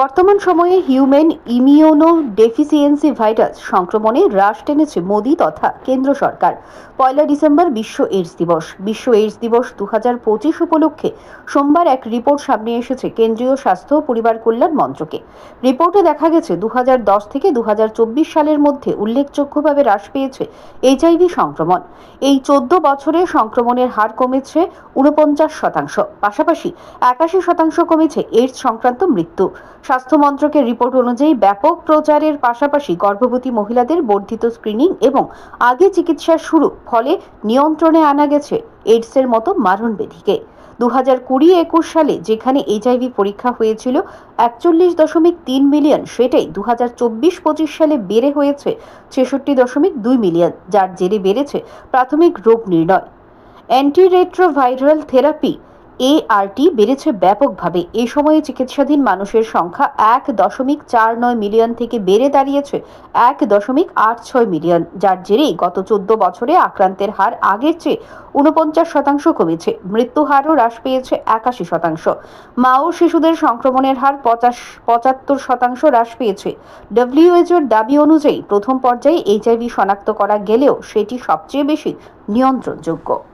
বর্তমান সময়ে human immuno deficiency virus সংক্রমণে হ্রাস টেনেছে মোদি তথা কেন্দ্র সরকার। পয়লা ডিসেম্বর বিশ্ব এইডস দিবস। বিশ্ব এইডস দিবস দু হাজার পঁচিশ উপলক্ষে সোমবার এক রিপোর্ট সামনে এসেছে কেন্দ্রীয় স্বাস্থ্য ও পরিবার কল্যাণ মন্ত্রকে। রিপোর্টে দেখা গেছে, দুহাজার দশ থেকে দু হাজার চব্বিশ সালের মধ্যে উল্লেখযোগ্যভাবে হ্রাস পেয়েছে এইচআইভি সংক্রমণ। এই চোদ্দ বছরে সংক্রমণের হার কমেছে উনপঞ্চাশ শতাংশ। পাশাপাশি একাশি শতাংশ কমেছে এইডস সংক্রান্ত মৃত্যু। স্বাস্থ্য মন্ত্রকের রিপোর্ট অনুযায়ী ব্যাপক প্রচারের পাশাপাশি গর্ভবতী মহিলাদের বর্ধিত স্ক্রিনিং এবং আগে চিকিৎসা শুরু, ফলে নিয়ন্ত্রণে আনা গেছে এইডসের মতো মারণ ব্যাধিকে দু হাজার কুড়ি একুশ সালে যেখানে এইচআইভি পরীক্ষা হয়েছিল, একচল্লিশ দশমিক তিন মিলিয়ন সেটাই দু হাজার চব্বিশ পঁচিশ সালে বেড়ে হয়েছে ছেষট্টি দশমিক দুই মিলিয়ন, যার জেরে বেড়েছে প্রাথমিক রোগ নির্ণয়। অ্যান্টিরেট্রোভাইরাল থেরাপি এআরটি বেড়েছে ব্যাপকভাবে। এ সময়ে চিকিৎসাধীন মানুষের সংখ্যা এক দশমিক চার নয় মিলিয়ন থেকে বেড়ে দাঁড়িয়েছে এক দশমিক আট ছয় মিলিয়ন, যার জেরেই গত চোদ্দ বছরে আক্রান্তের হার আগের চেয়ে উনপঞ্চাশ শতাংশ কমেছে। মৃত্যু হারও হ্রাস পেয়েছে একাশি শতাংশ। মা ও শিশুদের সংক্রমণের হার পঁচাশ, পঁচাত্তর শতাংশ হ্রাস পেয়েছে। ডব্লিউএইচওর দাবি অনুযায়ী প্রথম পর্যায়ে এইচআইভি শনাক্ত করা গেলেও সেটি সবচেয়ে বেশি নিয়ন্ত্রণযোগ্য।